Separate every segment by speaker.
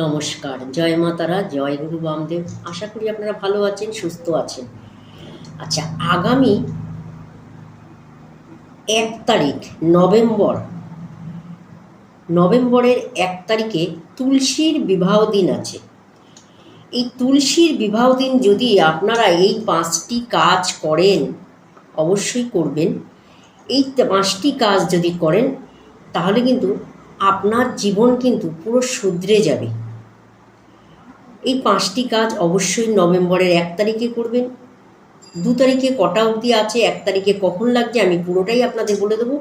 Speaker 1: নমস্কার। জয় মাতারা জয় গুরু বামদেব। আশা করি আপনারা ভালো আছেন, সুস্থ আছেন। আচ্ছা আগামী এক তারিখ, নভেম্বর। নভেম্বরের এক তারিখে তুলসীর বিবাহ দিন আছে। এই তুলসীর বিবাহ দিন যদি আপনারা এই পাঁচটি কাজ করেন, অবশ্যই করবেন। এই পাঁচটি কাজ যদি করেন, তাহলে কিন্তু আপনার জীবন কিন্তু পুরো শুধরে যাবে। এই পাঁচটি কাজ অবশ্যই নভেম্বরের এক তারিখে করবেন। দু তারিখে কটা অবধি আছে, এক তারিখে কখন লাগছে আমি পুরোটাই আপনাদের বলে দেবো।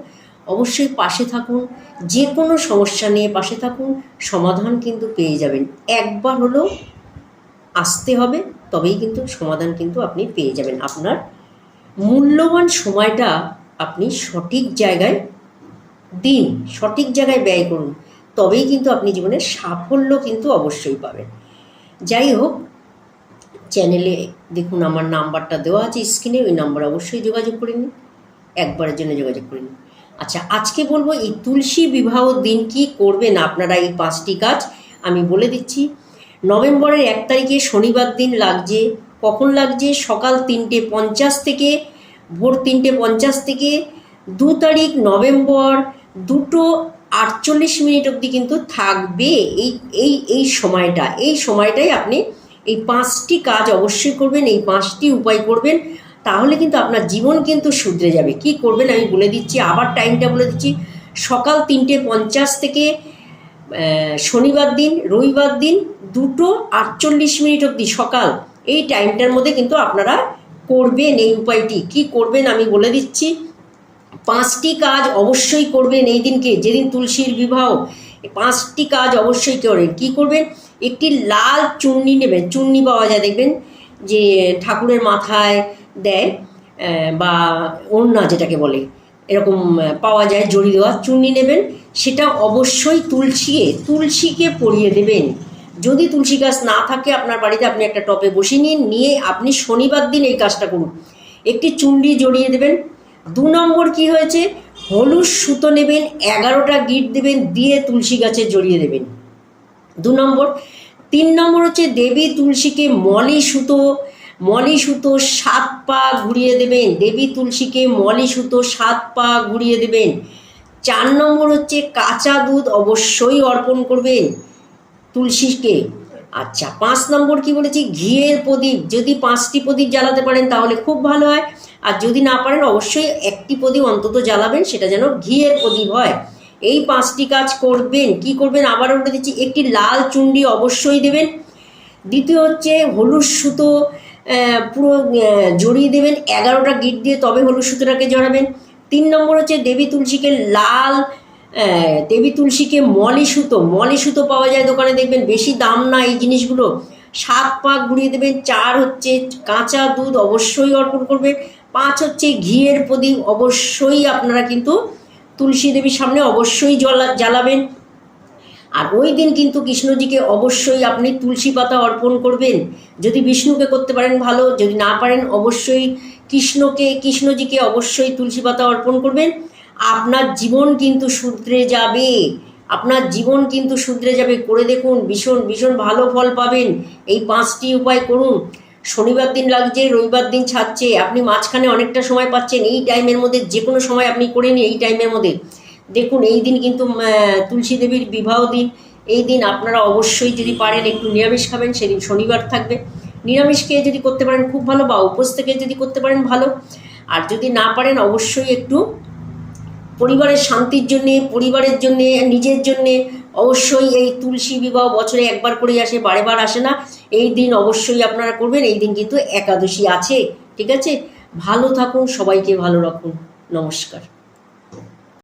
Speaker 1: অবশ্যই পাশে থাকুন যে কোনো সমস্যা নিয়ে পাশে থাকুন, সমাধান কিন্তু পেয়ে যাবেন। একবার হলেও আসতে হবে, তবেই কিন্তু সমাধান কিন্তু আপনি পেয়ে যাবেন। আপনার মূল্যবান সময়টা আপনি সঠিক জায়গায় দিন, সঠিক জায়গায় ব্যয় করুন, তবেই কিন্তু আপনি জীবনে সাফল্য কিন্তু অবশ্যই পাবেন। যাই হোক চ্যানেলে দেখুন আমার নাম্বারটা দেওয়া আছে স্ক্রিনে ওই নাম্বার অবশ্যই যোগাযোগ করে নিন। একবারের জন্য যোগাযোগ করে নিন। আচ্ছা আজকে বলব এই তুলসী বিবাহ দিন কি করবেন আপনারা এই পাঁচটি কাজ? আমি বলে দিচ্ছি, নভেম্বরের এক তারিখে শনিবার দিন লাগছে, কখন লাগছে? সকাল তিনটে পঞ্চাশ থেকে, ভোর তিনটে পঞ্চাশ থেকে, দু তারিখ নভেম্বর, দুটো আটচল্লিশ মিনিট অবধি কিন্তু থাকবে এই এই এই সময়টা। এই সময়টাই আপনি এই পাঁচটি কাজ অবশ্যই করবেন, এই পাঁচটি উপায় করবেন, তাহলে কিন্তু আপনার জীবন কিন্তু শুধরে যাবে। কি করবেন আমি বলে দিচ্ছি, আবার টাইমটা বলে দিচ্ছি। সকাল তিনটে পঞ্চাশ থেকে শনিবার দিন, রবিবার দিন দুটো আটচল্লিশ মিনিট অবধি সকাল। এই টাইমটার মধ্যে কিন্তু আপনারা করবেন এই উপায়টি। কি করবেন আমি বলে দিচ্ছি। পাঁচটি কাজ অবশ্যই করবেন এই দিনকে, যেদিন তুলসীর বিবাহ। পাঁচটি কাজ অবশ্যই করেন কি করবেন? একটি লাল চুন্নি নেবেন। চুন্নি পাওয়া যায়, দেখবেন, যে ঠাকুরের মাথায় দেয় বা ওড়না যেটাকে বলে, এরকম পাওয়া যায়, জড়ি দেওয়া চুন্নি নেবেন। সেটা অবশ্যই তুলসীকে তুলসীকে পরিয়ে দেবেন। যদি তুলসী গাছ না থাকে আপনার বাড়িতে, আপনি একটা টপে বসিয়ে নিন, নিয়ে আপনি শনিবার দিন এই কাজটা করুন। একটি চুন্ডি জড়িয়ে দেবেন। দু নম্বর কি হয়েছে? হলুদ সুতো নেবেন, এগারোটা গিট দেবেন, দিয়ে তুলসী গাছে জড়িয়ে দেবেন। দু নম্বর। তিন নম্বর হচ্ছে দেবী তুলসীকে মলি সুতো মলি সুতো সাত পা ঘুরিয়ে দেবেন। দেবী তুলসীকে মলি সুতো সাত পা ঘুরিয়ে দেবেন। চার নম্বর হচ্ছে কাঁচা দুধ অবশ্যই অর্পণ করবেন তুলসীকে। আচ্ছা পাঁচ নম্বর কি বলেছি? ঘিয়ের প্রদীপ। যদি পাঁচটি প্রদীপ জ্বালাতে পারেন তাহলে খুব ভালো হয়। আর যদি না পারেন, অবশ্যই একটি প্রদীপ অন্তত জ্বালাবেন, সেটা যেন ঘিয়ের প্রদীপ হয়। এই পাঁচটি কাজ করবেন, কি করবেন? আবারও বলে দিচ্ছি, একটি লাল চুন্ডি অবশ্যই দেবেন। দ্বিতীয় হচ্ছে হলুদ সুতো পুরো জড়িয়ে দেবেন, এগারোটা গিট দিয়ে তবে হলুদ সুতোটাকে জড়াবেন। তিন নম্বর হচ্ছে দেবী তুলসীকে লাল দেবী তুলসীকে মলি সুতো মলি সুতো পাওয়া যায় দোকানে, দেখবেন বেশি দাম না এই জিনিসগুলো। সাত পাক ঘুরিয়ে দেবেন, চার হচ্ছে কাঁচা দুধ অবশ্যই অর্পণ করবেন। পাঁচ হচ্ছে ঘিয়ের প্রদীপ। অবশ্যই আপনারা কিন্তু তুলসী দেবীর সামনে অবশ্যই জ্বালা জ্বালাবেন। আর ওই দিন কিন্তু কৃষ্ণজিকে অবশ্যই আপনি তুলসী পাতা অর্পণ করবেন। যদি বিষ্ণুকে করতে পারেন ভালো, যদি না পারেন অবশ্যই কৃষ্ণকে কৃষ্ণজিকে অবশ্যই তুলসী পাতা অর্পণ করবেন। আপনার জীবন কিন্তু শুধরে যাবে। আপনার জীবন কিন্তু শুধরে যাবে। করে দেখুন, ভীষণ ভীষণ ভালো ফল পাবেন। এই পাঁচটি উপায় করুন। শনিবার দিন লাগছে, রবিবার দিন ছাড়ছে, আপনি মাঝখানে অনেকটা সময় পাচ্ছেন, এই টাইমের মধ্যে যে কোনো সময় আপনি করে নিন এই টাইমের মধ্যে। দেখুন, এই দিন কিন্তু তুলসী দেবীর বিবাহ দিন, এই দিন আপনারা অবশ্যই যদি পারেন একটু নিরামিষ খাবেন, সেদিন শনিবার থাকবে। নিরামিষ খেয়ে যদি করতে পারেন খুব ভালো বা উপোস থেকে যদি করতে পারেন ভালো। আর যদি না পারেন, অবশ্যই একটু পরিবারের শান্তির জন্যে, পরিবারের জন্যে, নিজের জন্যে অবশ্যই এই তুলসী বিবাহ বছরে একবার করেই আসে বারে বার আসে না। এই দিন অবশ্যই আপনারা করবেন, এই দিন কিন্তু একাদশী আছে, ঠিক আছে? ভালো থাকুন, সবাইকে ভালো রাখুন। নমস্কার।